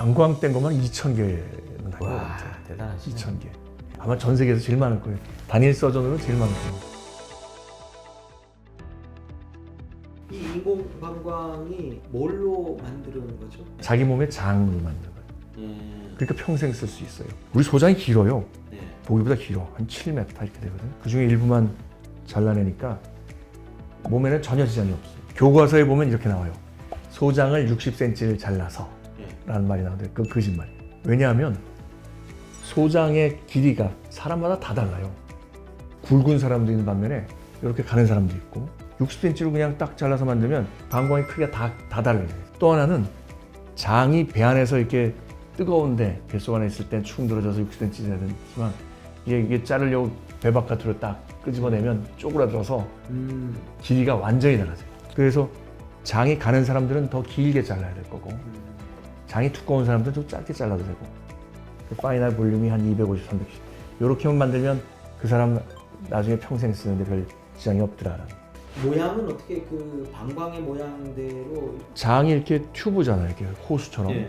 방광된 것만 2천 개는 와 같아요. 대단하시네. 2천 개. 아마 전 세계에서 제일 많을 거예요. 단일 서전으로 제일 많을 거예요. 이 인공 방광이 뭘로 만드는 거죠? 자기 몸의 장으로 만든 거예요. 음, 그러니까 평생 쓸 수 있어요. 우리 소장이 길어요. 네. 보기보다 길어. 한 7m 이렇게 되거든. 그 중에 일부만 잘라내니까 몸에는 전혀 지장이 없어요. 교과서에 보면 이렇게 나와요. 소장을 60cm를 잘라서 네. 라는 말이 나오는데 그건 거짓말이에요. 왜냐하면 소장의 길이가 사람마다 다 달라요. 굵은 사람도 있는 반면에 이렇게 가는 사람도 있고 60cm로 그냥 딱 잘라서 만들면 방광의 크기가 다, 다 달라요. 또 하나는 장이 배 안에서 이렇게 뜨거운데 뱃속 안에 있을 땐 축 늘어져서 60cm 되지만 이게, 이게 자르려고 배 바깥으로 딱 끄집어내면 쪼그라들어서 음, 길이가 완전히 달라져요. 그래서 장이 가는 사람들은 더 길게 잘라야 될 거고 음. 장이 두꺼운 사람들은 좀 짧게 잘라도 되고 그 파이널 볼륨이 한 250, 300. 이렇게만 만들면 그 사람 나중에 평생 쓰는데 별 지장이 없더라. 모양은 어떻게 그 방광의 모양대로 장이 이렇게 튜브잖아요. 이렇게 호수처럼. 예.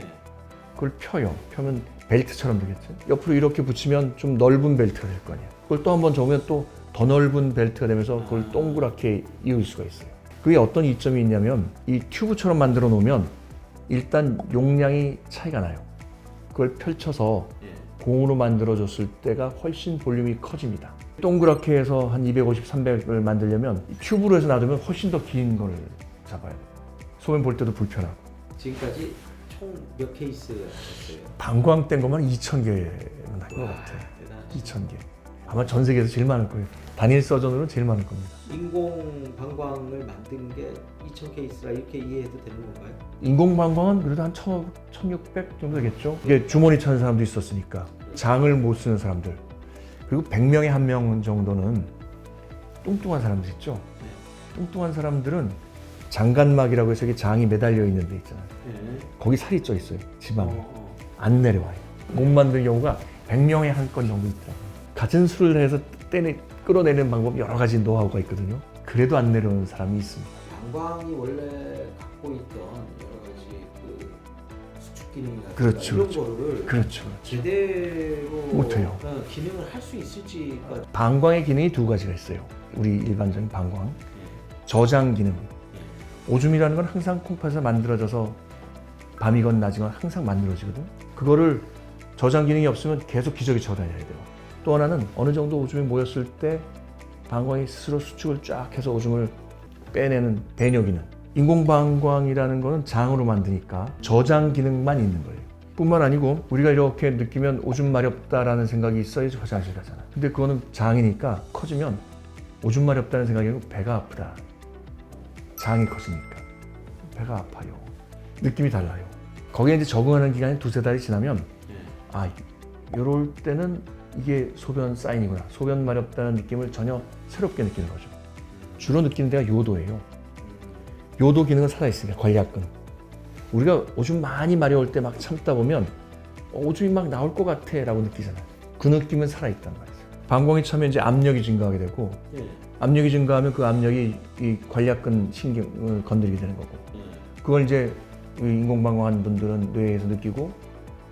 그걸 펴요. 펴면 벨트처럼 되겠죠. 옆으로 이렇게 붙이면 좀 넓은 벨트가 될 거 아니에요. 그걸 또 한 번 접으면 또 더 넓은 벨트가 되면서 그걸 동그랗게 이을 수가 있어요. 그게 어떤 이점이 있냐면 이 튜브처럼 만들어 놓으면 일단 용량이 차이가 나요. 그걸 펼쳐서 예. 공으로 만들어졌을 때가 훨씬 볼륨이 커집니다. 동그랗게 해서 한 250, 300을 만들려면 튜브로 해서 놔두면 훨씬 더긴걸 잡아야 돼요. 소변 볼 때도 불편하고. 지금까지 총 몇 케이스 하셨어요? 방광된 것만 2천 개는 할것 와, 같아요. 대단하시네. 2천 개. 아마 전 세계에서 제일 많을 거예요. 단일 서전으로 제일 많을 겁니다. 인공 방광을 만든 게 2,000 케이스라 이렇게 이해해도 되는 건가요? 인공 방광은 그래도 한 1,000, 1,600 정도 되겠죠. 이게 주머니 차는 사람도 있었으니까 장을 못 쓰는 사람들 그리고 100명에 한 명 정도는 뚱뚱한 사람들 있죠. 뚱뚱한 사람들은 장간막이라고 해서 이게 장이 매달려 있는 데 있잖아요. 네. 거기 살이 쪄 있어요. 지방이. 어, 어. 안 내려와요. 못 만드는 경우가 100명에 한 건 정도 있더라고요. 같은 술을 해서 떼내, 끌어내는 방법 여러 가지 노하우가 있거든요. 그래도 안 내려오는 사람이 있습니다. 방광이 원래 갖고 있던 여러 가지 그 수축 기능이라든가 그렇죠, 이런 그렇죠. 거를 그렇죠. 제대로 못해요. 어, 기능을 할 수 있을지가 방광의 기능이 두 가지가 있어요. 우리 일반적인 방광. 저장 기능. 오줌이라는 건 항상 콩팥에서 만들어져서 밤이건 낮이건 항상 만들어지거든. 그거를 저장 기능이 없으면 계속 기저귀 쳐다녀야 돼요. 또 하나는 어느 정도 오줌이 모였을 때 방광이 스스로 수축을 쫙 해서 오줌을 빼내는 배뇨 기능. 인공방광이라는 거는 장으로 만드니까 저장 기능만 있는 거예요. 뿐만 아니고 우리가 이렇게 느끼면 오줌 마렵다라는 생각이 있어야지 화장실 가잖아. 근데 그거는 장이니까 커지면 오줌 마렵다는 생각이 아니고 배가 아프다. 장이 커지니까 배가 아파요. 느낌이 달라요. 거기에 이제 적응하는 기간이 두세 달이 지나면 아, 이럴 때는 이게 소변 사인이구나. 소변 마렵다는 느낌을 전혀 새롭게 느끼는 거죠. 주로 느끼는 데가 요도예요. 요도 기능은 살아있으니까 관략근. 우리가 오줌 많이 마려울 때 막 참다 보면 어, 오줌이 막 나올 것 같아 라고 느끼잖아요. 그 느낌은 살아있단 말이죠. 방광이 차면 이제 압력이 증가하게 되고 예. 압력이 증가하면 그 압력이 이 관략근 신경을 건드리게 되는 거고 예. 그걸 이제 이 인공방광한 분들은 뇌에서 느끼고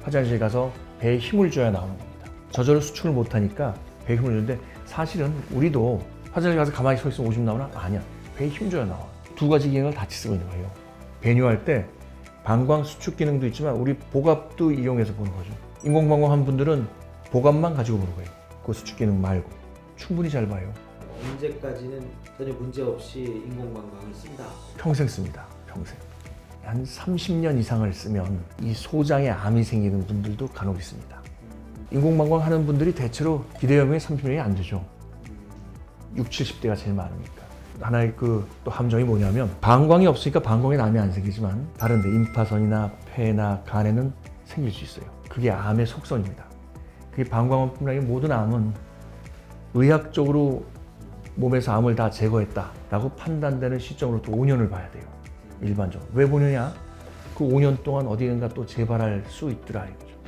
화장실 가서 배에 힘을 줘야 나오는 겁니다. 저절로 수축을 못하니까 배에 힘을 주는데 사실은 우리도 화장실 가서 가만히 서 있으면 오줌 나오나? 아니야. 배에 힘 줘야 나와. 두 가지 기능을 같이 쓰고 있는 거예요. 배뇨할 때 방광 수축 기능도 있지만 우리 복압도 이용해서 보는 거죠. 인공방광 한 분들은 복압만 가지고 보는 거예요. 그 수축 기능 말고 충분히 잘 봐요. 언제까지는 전혀 문제 없이 인공 방광을 쓴다. 평생 씁니다. 평생. 한 30년 이상을 쓰면 이 소장에 암이 생기는 분들도 간혹 있습니다. 인공방광 하는 분들이 대체로 기대염에 30년이 안 되죠. 6, 70대가 제일 많으니까. 하나의 그 또 함정이 뭐냐면 방광이 없으니까 방광에 암이 안 생기지만 다른데 임파선이나 폐나 간에는 생길 수 있어요. 그게 암의 속성입니다. 그게 방광뿐만 아니라 모든 암은 의학적으로 몸에서 암을 다 제거했다라고 판단되는 시점으로 또 5년을 봐야 돼요. 일반적으로. 왜 보느냐? 그 5년 동안 어디든가 또 재발할 수 있더라 이거죠.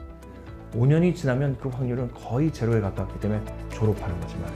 5년이 지나면 그 확률은 거의 제로에 가깝기 때문에 졸업하는 거지만